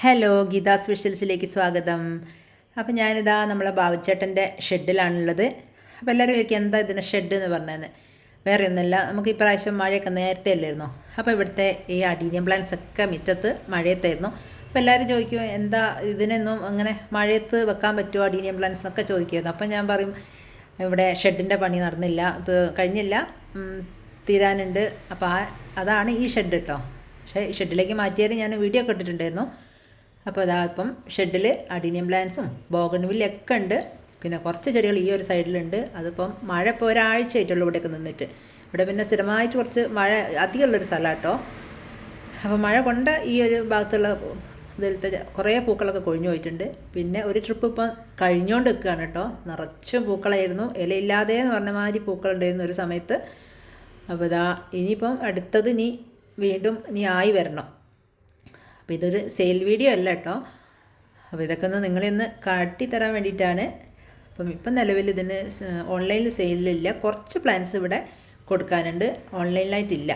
Hello Gita സ്പെഷ്യൽസിലേക്ക് സ്വാഗതം. അപ്പം ഞാനിതാ നമ്മളെ ബാബുച്ചേട്ടന്റെ ഷെഡിലാണുള്ളത്. അപ്പോൾ എല്ലാവരും ചോദിക്കും എന്താ ഇതിന്റെ ഷെഡ് എന്ന് പറഞ്ഞതെന്ന്? വേറെ ഒന്നുമില്ല നമുക്ക് ഇപ്രാവശ്യം മഴയൊക്കെ നേരത്തെ അല്ലായിരുന്നോ? അപ്പോൾ ഇവിടുത്തെ ഈ അഡീനിയം പ്ലാന്റ്സ് ഒക്കെ മുറ്റത്ത് മഴയത്തായിരുന്നു. അപ്പോൾ എല്ലാവരും ചോദിക്കും എന്താ ഇതിനൊന്നും അങ്ങനെ മഴയത്ത് വെക്കാൻ പറ്റുമോ അഡീനിയം പ്ലാന്റ്സ് എന്നൊക്കെ ചോദിക്കുമായിരുന്നു. അപ്പം ഞാൻ പറയും ഇവിടെ ഷെഡിന്റെ പണി നടന്നില്ല കഴിഞ്ഞില്ല. തീരാനുണ്ട്. അപ്പോൾ ആ അതാണ് ഈ ഷെഡ് കേട്ടോ. പക്ഷേ ഷെഡിലേക്ക് മാറ്റിയാൽ ഞാൻ വീഡിയോ ഒക്കെ ഇട്ടിട്ടുണ്ടായിരുന്നു. അപ്പോൾ അതാ ഇപ്പം ഷെഡിൽ അഡീനിയം പ്ലാന്റ്സും ബോഗൺവില്ലൊക്കെ ഉണ്ട്. പിന്നെ കുറച്ച് ചെടികൾ ഈ ഒരു സൈഡിലുണ്ട്. അതിപ്പം മഴ ഇപ്പോൾ ഒരാഴ്ച ആയിട്ടുള്ളൂ ഇവിടെയൊക്കെ നിന്നിട്ട്. ഇവിടെ പിന്നെ സ്ഥിരമായിട്ട് കുറച്ച് മഴ അധികമുള്ളൊരു സ്ഥലമാണ് കേട്ടോ അപ്പോൾ മഴ കൊണ്ട് ഈ ഒരു ഭാഗത്തുള്ള ഇതിലത്തെ കുറേ പൂക്കളൊക്കെ കൊഴിഞ്ഞു പോയിട്ടുണ്ട്. പിന്നെ ഒരു ട്രിപ്പ് ഇപ്പം കഴിഞ്ഞുകൊണ്ട് നിൽക്കുകയാണ് കേട്ടോ. നിറച്ചും പൂക്കളായിരുന്നു. ഇലയില്ലാതെ എന്ന് പറഞ്ഞ മാതിരി പൂക്കളുണ്ടായിരുന്നു ഒരു സമയത്ത്. അപ്പോൾ ഇതാ ഇനിയിപ്പം അടുത്തത് ഇനി വീണ്ടും നീ ആയി വരണം. അപ്പോൾ ഇതൊരു സെയിൽ വീഡിയോ അല്ല കേട്ടോ അപ്പോൾ ഇതൊക്കെ ഒന്ന് നിങ്ങളെയൊന്ന് കാട്ടിത്തരാൻ വേണ്ടിയിട്ടാണ്. അപ്പം ഇപ്പം നിലവിൽ ഇതിന് ഓൺലൈനിൽ സെയിലില്ല കുറച്ച് പ്ലാൻസ് ഇവിടെ കൊടുക്കാനുണ്ട്. ഓൺലൈനിലായിട്ടില്ല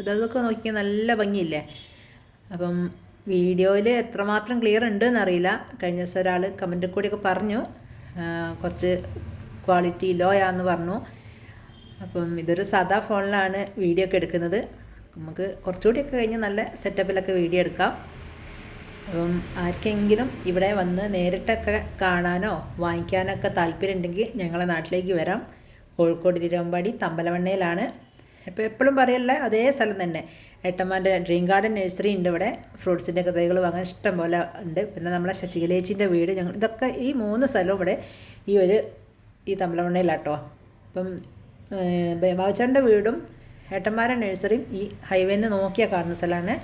ഇതൊക്കെ നോക്കിയാൽ നല്ല ഭംഗിയില്ലേ? അപ്പം വീഡിയോയിൽ എത്രമാത്രം ക്ലിയർ ഉണ്ട് എന്നറിയില്ല കഴിഞ്ഞ ദിവസം ഒരാൾ കമന്റിൽ കൂടിയൊക്കെ പറഞ്ഞു. കുറച്ച് ക്വാളിറ്റി ലോ പറഞ്ഞു. അപ്പം ഇതൊരു സാധാ ഫോണിലാണ് വീഡിയോ ഒക്കെ എടുക്കുന്നത്. നമുക്ക് കുറച്ചുകൂടിയൊക്കെ കഴിഞ്ഞ് നല്ല സെറ്റപ്പിലൊക്കെ വീഡിയോ എടുക്കാം. അപ്പം ആർക്കെങ്കിലും ഇവിടെ വന്ന് നേരിട്ടൊക്കെ കാണാനോ വാങ്ങിക്കാനൊക്കെ താല്പര്യം ഉണ്ടെങ്കിൽ ഞങ്ങളെ നാട്ടിലേക്ക് വരാം. കോഴിക്കോട് തിരുവമ്പാടി തമ്പലവണ്ണയിലാണ് ഇപ്പോൾ എപ്പോഴും പറയല്ല അതേ സ്ഥലം തന്നെ. ഏട്ടന്മാരുടെ ഡ്രീം ഗാർഡൻ നഴ്സറി ഉണ്ട് ഇവിടെ. ഫ്രൂട്ട്സിന്റെ ഒക്കെ തൈകൾ വാങ്ങാൻ ഇഷ്ടം പോലെ ഉണ്ട്. പിന്നെ നമ്മളെ ശശികലേച്ചിന്റെ വീട് ഞങ്ങൾ ഇതൊക്കെ ഈ മൂന്ന് സ്ഥലവും ഇവിടെ ഈ ഒരു ഈ തമ്പലവണ്ണയിലാട്ടോ അപ്പം ബാബുച്ചാറിന്റെ വീടും ഏട്ടന്മാരുടെ നഴ്സറിയും ഈ ഹൈവേന്ന് നോക്കിയാൽ കാണുന്ന സ്ഥലമാണ്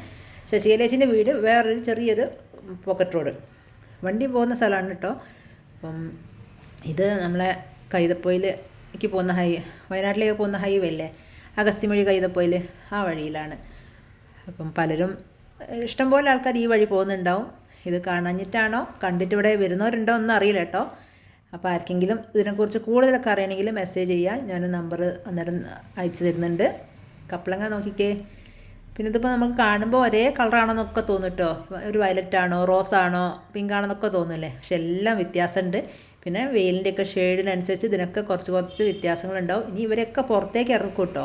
ശശികലേച്ചിന്റെ വീട് വേറൊരു ചെറിയൊരു പോക്കറ്റ് റോഡ് വണ്ടി പോകുന്ന സ്ഥലമാണ് കേട്ടോ അപ്പം ഇത് നമ്മളെ കൈതപ്പൊയിലേക്ക് പോകുന്ന ഹൈ വയനാട്ടിലേക്ക് പോകുന്ന ഹൈവേ അല്ലേ അഗസ്തിമൊഴി കൈതപ്പൊയിൽ ആ വഴിയിലാണ്. അപ്പം പലരും ഇഷ്ടംപോലെ ആൾക്കാർ ഈ വഴി പോകുന്നുണ്ടാവും. ഇത് കാണാഞ്ഞിട്ടാണോ? കണ്ടിട്ട് ഇവിടെ വരുന്നവരുണ്ടോ ഒന്നും അറിയില്ല കേട്ടോ അപ്പോൾ ആർക്കെങ്കിലും ഇതിനെക്കുറിച്ച് കൂടുതലൊക്കെ അറിയണമെങ്കിൽ മെസ്സേജ് ചെയ്യുക ഞാൻ നമ്പർ അന്നേരം അയച്ചു തരുന്നുണ്ട്. കപ്പളങ്ങ നോക്കിക്കേ. പിന്നെ ഇതിപ്പോൾ നമുക്ക് കാണുമ്പോൾ ഒരേ കളറാണെന്നൊക്കെ തോന്നും കേട്ടോ ഒരു വയലറ്റ് ആണോ റോസ് ആണോ പിങ്ക് ആണെന്നൊക്കെ തോന്നുമല്ലേ പക്ഷെ എല്ലാം വ്യത്യാസമുണ്ട്. പിന്നെ വെയിലിന്റെയൊക്കെ ഷെയ്ഡിനനുസരിച്ച് ഇതിനൊക്കെ കുറച്ച് കുറച്ച് വ്യത്യാസങ്ങളുണ്ടാവും. ഇനി ഇവരൊക്കെ പുറത്തേക്ക് ഇറക്കും കേട്ടോ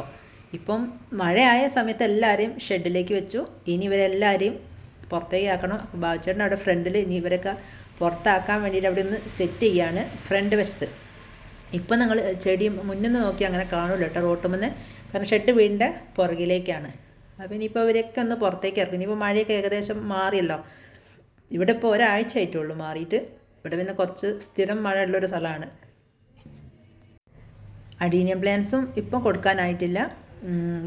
ഇപ്പം മഴയായ സമയത്ത് എല്ലാവരെയും ഷെഡിലേക്ക് വെച്ചു. ഇനി ഇവരെല്ലാവരെയും പുറത്തേക്ക് ആക്കണം. ബാബുച്ചേട്ടൻ അവിടെ ഫ്രണ്ടിൽ ഇനി ഇവരൊക്കെ പുറത്താക്കാൻ വേണ്ടിയിട്ട് അവിടെ ഒന്ന് സെറ്റ് ചെയ്യാണ് ഫ്രണ്ട് വശത്ത്. ഇപ്പം നിങ്ങൾ ചെടി മുന്നിൽ നിന്ന് നോക്കി അങ്ങനെ കാണില്ല കേട്ടോ റോട്ടുമെന്ന്. കാരണം ഷെഡ് വീടിന്റെ പുറകിലേക്കാണ്. അപ്പം ഇനിയിപ്പോൾ അവരൊക്കെ ഒന്ന് പുറത്തേക്ക് ഇറക്കും ഇനിയിപ്പോൾ മഴയൊക്കെ ഏകദേശം മാറിയല്ലോ. ഇവിടെ ഇപ്പോൾ ഒരാഴ്ച ആയിട്ടുള്ളൂ മാറിയിട്ട്. ഇവിടെ പിന്നെ കുറച്ച് സ്ഥിരം മഴ ഉള്ളൊരു സ്ഥലമാണ്. അഡീനിയം പ്ലാന്റ്സും ഇപ്പം കൊടുക്കാനായിട്ടില്ല.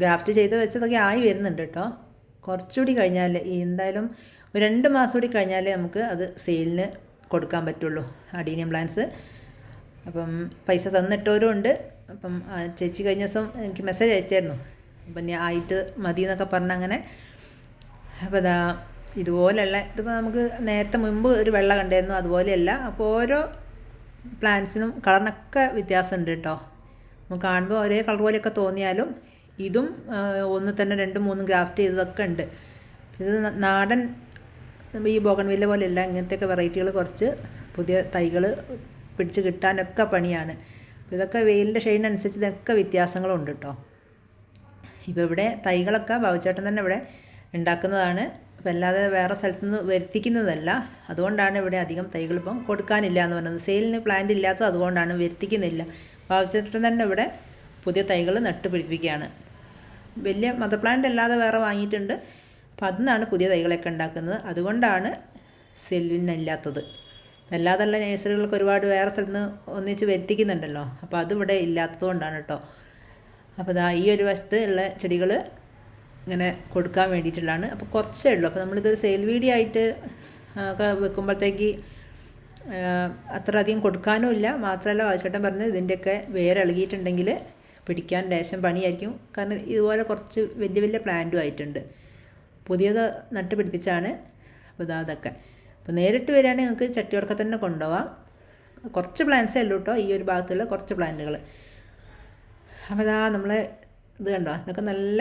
ഗ്രാഫ്റ്റ് ചെയ്ത് വെച്ചതൊക്കെ ആയി വരുന്നുണ്ട് കേട്ടോ. കുറച്ചുകൂടി കഴിഞ്ഞാൽ എന്തായാലും രണ്ട് മാസം കൂടി കഴിഞ്ഞാലേ നമുക്ക് അത് സെയിലിന് കൊടുക്കാൻ പറ്റുള്ളൂ അഡീനിയം പ്ലാന്റ്സ്. അപ്പം പൈസ തന്നിട്ടവരും ഉണ്ട് അപ്പം ചേച്ചി കഴിഞ്ഞ ദിവസം എനിക്ക് മെസ്സേജ് അയച്ചായിരുന്നു. അപ്പം ഞാൻ ആയിട്ട് മതി എന്നൊക്കെ പറഞ്ഞ് അങ്ങനെ അപ്പോൾ ഇതാ ഇതുപോലെയുള്ള ഇതിപ്പോൾ നമുക്ക് നേരത്തെ മുമ്പ് ഒരു വെള്ള കണ്ടായിരുന്നു അതുപോലെയല്ല. അപ്പോൾ ഓരോ പ്ലാന്റ്സിനും കളറിനൊക്കെ വ്യത്യാസമുണ്ട് കേട്ടോ. നമുക്ക് കാണുമ്പോൾ ഒരേ കളർ പോലെയൊക്കെ തോന്നിയാലും ഇതും ഒന്ന് തന്നെ രണ്ടും മൂന്നും ഗ്രാഫ്റ്റ് ചെയ്തതൊക്കെ ഉണ്ട്. ഇത് നാടൻ ഈ ബോഗൺവില്ല പോലെയല്ല ഇങ്ങനത്തെയൊക്കെ വെറൈറ്റികൾ കുറച്ച് പുതിയ തൈകൾ പിടിച്ച് കിട്ടാനൊക്കെ പണിയാണ്. അപ്പോൾ ഇതൊക്കെ വെയിലിന്റെ ഷെയ്ഡിനനുസരിച്ച് ഇതൊക്കെ വ്യത്യാസങ്ങളുണ്ട് കേട്ടോ. ഇപ്പോൾ ഇവിടെ തൈകളൊക്കെ ബാബുച്ചേട്ടൻ തന്നെ ഇവിടെ ഉണ്ടാക്കുന്നതാണ്. അപ്പോൾ അല്ലാതെ വേറെ സ്ഥലത്തു നിന്ന് വരുത്തിക്കുന്നതല്ല. അതുകൊണ്ടാണ് ഇവിടെ അധികം തൈകൾ ഇപ്പം കൊടുക്കാനില്ല എന്ന് പറയുന്നത് സെയിലിന് പ്ലാന്റ് ഇല്ലാത്തത് അതുകൊണ്ടാണ് വരുത്തിക്കുന്നില്ല. ബാബുച്ചേട്ടൻ തന്നെ ഇവിടെ പുതിയ തൈകൾ നട്ട് പിടിപ്പിക്കുകയാണ്. വലിയ മദർ പ്ലാന്റ് അല്ലാതെ വേറെ വാങ്ങിയിട്ടുണ്ട്. അപ്പം അതിന്നാണ് പുതിയ തൈകളൊക്കെ ഉണ്ടാക്കുന്നത്. അതുകൊണ്ടാണ് സെല്ലിനില്ലാത്തത് അല്ലാതുള്ള നഴ്സറികൾക്ക് ഒരുപാട് വേറെ സ്ഥലത്ത് നിന്ന് ഒന്നിച്ച് വരുത്തിക്കുന്നുണ്ടല്ലോ. അപ്പോൾ അതിവിടെ ഇല്ലാത്തത് കൊണ്ടാണ് കേട്ടോ അപ്പോൾ ദാ ഈ ഒരു വശത്ത് ഉള്ള ചെടികൾ ഇങ്ങനെ കൊടുക്കാൻ വേണ്ടിയിട്ടുള്ളതാണ്. അപ്പോൾ കുറച്ചേ ഉള്ളൂ. അപ്പോൾ നമ്മളിത് സെയിൽ വീഡിയോ ആയിട്ട് ഒക്കെ വെക്കുമ്പോഴത്തേക്ക് അത്ര അധികം കൊടുക്കാനും ഇല്ല. മാത്രമല്ല വാശേട്ടൻ പറഞ്ഞത് ഇതിന്റെയൊക്കെ വേര് ഇളകിയിട്ടുണ്ടെങ്കിൽ പിടിക്കാൻ ലേശം പണിയായിരിക്കും. കാരണം ഇതുപോലെ കുറച്ച് വലിയ വലിയ പ്ലാന്റും ആയിട്ടുണ്ട്. പുതിയത് നട്ട് പിടിപ്പിച്ചാണ് അപ്പോൾ ഇതാ അതൊക്കെ. അപ്പോൾ നേരിട്ട് വരികയാണെങ്കിൽ നിങ്ങൾക്ക് ചട്ടിയോടൊക്കെ തന്നെ കൊണ്ടുപോകാം കുറച്ച് പ്ലാന്റ്സേ ഉള്ളൂ കേട്ടോ ഈ ഒരു ഭാഗത്തുള്ള കുറച്ച് പ്ലാന്റുകൾ അപ്പോൾ ഇതാ നമ്മൾ ഇത് കണ്ടോ ഇതൊക്കെ നല്ല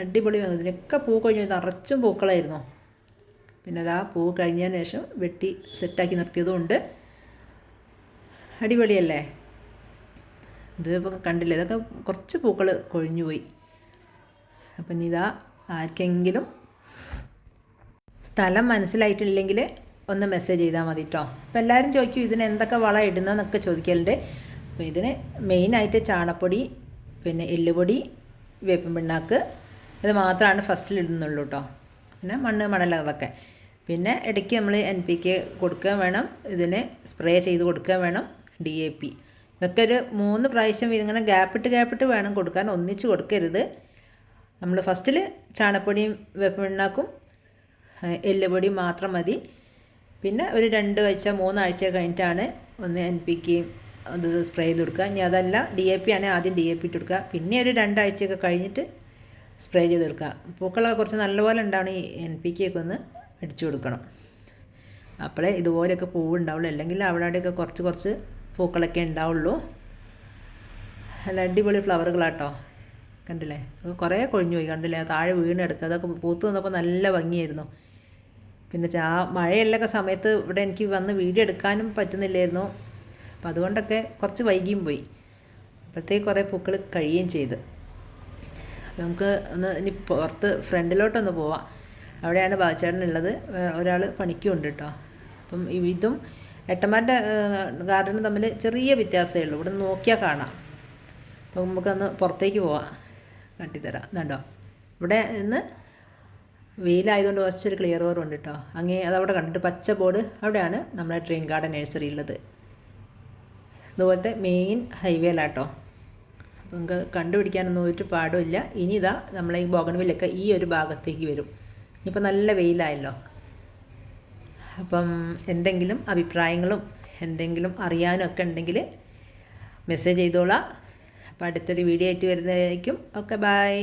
അടിപൊളി ഇതിനൊക്കെ പൂ കഴിഞ്ഞു നിറച്ചും പൂക്കളായിരുന്നു. പിന്നെ അതാ പൂ കഴിഞ്ഞതിന് ശേഷം വെട്ടി സെറ്റാക്കി നിർത്തിയതും ഉണ്ട്. അടിപൊളിയല്ലേ? ഇത് ഇപ്പം കണ്ടില്ലേ ഇതൊക്കെ കുറച്ച് പൂക്കൾ കൊഴിഞ്ഞു പോയി. അപ്പം ഇതാ ആർക്കെങ്കിലും സ്ഥലം മനസ്സിലായിട്ടില്ലെങ്കിൽ ഒന്ന് മെസ്സേജ് ചെയ്താൽ മതി കേട്ടോ അപ്പോൾ എല്ലാവരും ചോദിക്കും ഇതിന് എന്തൊക്കെ വളം ഇടുന്നതെന്നൊക്കെ ചോദിക്കലുണ്ട്. അപ്പോൾ ഇതിന് മെയിനായിട്ട് ചാണപ്പൊടി പിന്നെ എല്ലുപൊടി വേപ്പൻ പിണ്ണാക്ക് ഇത് മാത്രമാണ് ഫസ്റ്റിൽ ഇടുന്നുള്ളൂ കേട്ടോ പിന്നെ മണ്ണ് മണൽ അതൊക്കെ. പിന്നെ ഇടയ്ക്ക് നമ്മൾ എൻ പി കെ കൊടുക്കുക വേണം. ഇതിന് സ്പ്രേ ചെയ്ത് കൊടുക്കുക വേണം. ഡി എ പി ഇതൊക്കെ ഒരു മൂന്ന് പ്രാവശ്യം ഇതിങ്ങനെ ഗ്യാപ്പിട്ട് ഗ്യാപ്പിട്ട് വേണം കൊടുക്കാൻ. ഒന്നിച്ച് കൊടുക്കരുത്. നമ്മൾ ഫസ്റ്റിൽ ചാണപ്പൊടിയും വേപ്പിണ്ണാക്കും എല്ലുപൊടിയും മാത്രം മതി. പിന്നെ ഒരു രണ്ട് ആഴ്ച മൂന്നാഴ്ച കഴിഞ്ഞിട്ടാണ് ഒന്ന് എൻ പി അത് സ്പ്രേ ചെയ്ത് കൊടുക്കുക. ഇനി അതല്ല ഡി എ പി ആണെങ്കിൽ ആദ്യം ഡി എ പി ഇട്ട് കൊടുക്കുക. പിന്നെ ഒരു രണ്ടാഴ്ചയൊക്കെ കഴിഞ്ഞിട്ട് സ്പ്രേ ചെയ്ത് കൊടുക്കുക. പൂക്കളൊക്കെ കുറച്ച് നല്ലപോലെ ഉണ്ടാവണം ഈ എൻ പി കെ ഒക്കെ ഒന്ന് അടിച്ചു കൊടുക്കണം. അപ്പോഴേ ഇതുപോലെയൊക്കെ പൂവ് ഉണ്ടാവുള്ളൂ. അല്ലെങ്കിൽ അവിടെ അവിടെയൊക്കെ കുറച്ച് കുറച്ച് പൂക്കളൊക്കെ ഉണ്ടാവുള്ളൂ. നല്ല അടിപൊളി ഫ്ലവറുകളാട്ടോ. കണ്ടില്ലേ? കുറേ കൊഴിഞ്ഞു പോയി. കണ്ടില്ലേ? താഴെ വീണെടുക്കുക അതൊക്കെ പൂത്ത് വന്നപ്പോൾ നല്ല ഭംഗിയായിരുന്നു. പിന്നെ ചാ മഴയുള്ളൊക്കെ സമയത്ത് ഇവിടെ എനിക്ക് വന്ന് വീഡിയോ എടുക്കാനും പറ്റുന്നില്ലായിരുന്നു. അപ്പം അതുകൊണ്ടൊക്കെ കുറച്ച് വൈകിയും പോയി. അപ്പോഴത്തേക്ക് കുറേ പൂക്കൾ കഴിയുകയും ചെയ്ത്. നമുക്ക് ഒന്ന് ഇനി പുറത്ത് ഫ്രണ്ടിലോട്ടൊന്ന് പോവാം. അവിടെയാണ് ബാച്ചേട്ടനുള്ളത് ഒരാൾ പണിക്കും ഉണ്ട് കേട്ടോ അപ്പം ഇതും എട്ടന്മാരുടെ ഗാർഡനും തമ്മിൽ ചെറിയ വ്യത്യാസമേ ഉള്ളൂ. ഇവിടെ നോക്കിയാൽ കാണാം. അപ്പം നമുക്കൊന്ന് പുറത്തേക്ക് പോവാം. കാട്ടിത്തരാം. ഇതുണ്ടോ? ഇവിടെ നിന്ന് വെയിലായതുകൊണ്ട് കുറച്ചൊരു ക്ലിയർ കുറവുണ്ട് കേട്ടോ അങ്ങേ അതവിടെ കണ്ടിട്ട് പച്ച ബോർഡ് അവിടെയാണ് നമ്മുടെ ട്രെയിൻ ഗാർഡൻ നഴ്സറി ഉള്ളത്. അതുപോലത്തെ മെയിൻ ഹൈവേയിലാണ് കേട്ടോ നമുക്ക് കണ്ടുപിടിക്കാനൊന്നും ഒരു പാടുമില്ല ഇനി ഇതാ നമ്മളെ ഈ ബോഗൺവില്ലൊക്കെ ഈ ഒരു ഭാഗത്തേക്ക് വരും. ഇനിയിപ്പോൾ നല്ല വെയിലായല്ലോ. അപ്പം എന്തെങ്കിലും അഭിപ്രായങ്ങളും എന്തെങ്കിലും അറിയാനും ഒക്കെ ഉണ്ടെങ്കിൽ മെസ്സേജ് ചെയ്തോളാം. അപ്പോൾ അടുത്തൊരു വീഡിയോ ആയിട്ട് വരുന്നതായിരിക്കും. Okay bye